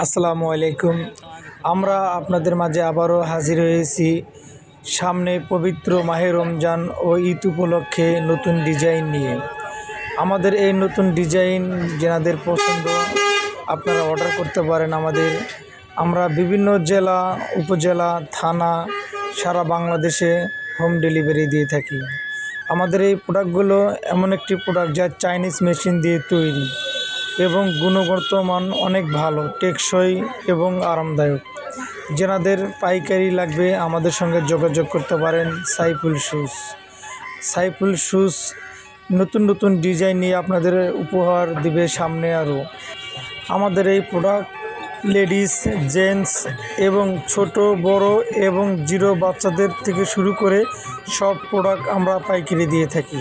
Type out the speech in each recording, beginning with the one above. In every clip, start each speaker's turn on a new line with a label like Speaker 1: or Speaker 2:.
Speaker 1: আসসালামু আলাইকুম। আমরা আপনাদের মাঝে আবারও হাজির হয়েছি সামনে পবিত্র মাহে রমজান ও ঈদ উপলক্ষে নতুন ডিজাইন নিয়ে। আমাদের এই নতুন ডিজাইন যেনাদের পছন্দ, আপনারা অর্ডার করতে পারেন আমাদের। আমরা বিভিন্ন জেলা, উপজেলা, থানা, সারা বাংলাদেশে হোম ডেলিভারি দিয়ে থাকি। আমাদের এই প্রোডাক্টগুলো এমন একটি প্রোডাক্ট যা চাইনিজ মেশিন দিয়ে তৈরি। এবং গুণগত মান অনেক ভালো, টেকসই এবং আরামদায়ক। যেনাদের পাইকারি লাগবে আমাদের সঙ্গে যোগাযোগ করতে পারেন সাইফুল শুজ সাইফুল শুজ নতুন নতুন ডিজাইন নিয়ে আপনাদের উপহার দিবে সামনে আরও আমাদের এই প্রোডাক্ট লেডিস, জেন্টস এবং ছোট, বড় এবং জিরো বাচ্চাদের থেকে শুরু করে সব প্রোডাক্ট আমরা পাইকারি দিয়ে থাকি।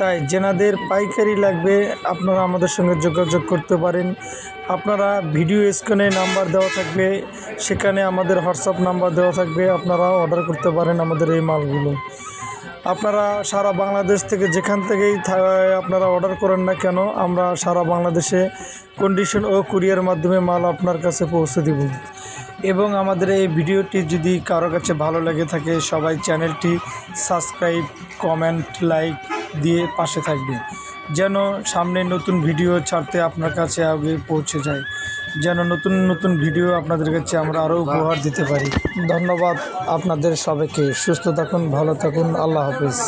Speaker 1: তাই যেনাদের পাইকারি লাগবে, আপনারা আমাদের সঙ্গে যোগাযোগ করতে পারেন। আপনারা ভিডিও স্ক্রিনে নাম্বার দেওয়া থাকবে, সেখানে আমাদের হোয়াটসঅ্যাপ নাম্বার দেওয়া থাকবে আপনারা অর্ডার করতে পারেন আমাদের এই মালগুলো। আপনারা সারা বাংলাদেশ থেকে যেখান থেকেই আপনারা অর্ডার করেন না কেন, আমরা সারা বাংলাদেশে কন্ডিশন ও কুরিয়ার মাধ্যমে মাল আপনার কাছে পৌঁছে দেব। এবং আমাদের এই ভিডিওটি যদি কারও কাছে ভালো লেগে থাকে, সবাই চ্যানেলটি সাবস্ক্রাইব কমেন্ট লাইক দিয়ে পাশে থাকবে। যেন সামনে নতুন ভিডিও ছাড়তে আপনার কাছে আগে পৌঁছে যায়। যেন নতুন নতুন ভিডিও আপনাদের কাছে আমরা আরও উপহার দিতে পারি। ধন্যবাদ আপনাদের সবাইকে। সুস্থ থাকুন, ভালো থাকুন। আল্লাহ হাফিজ।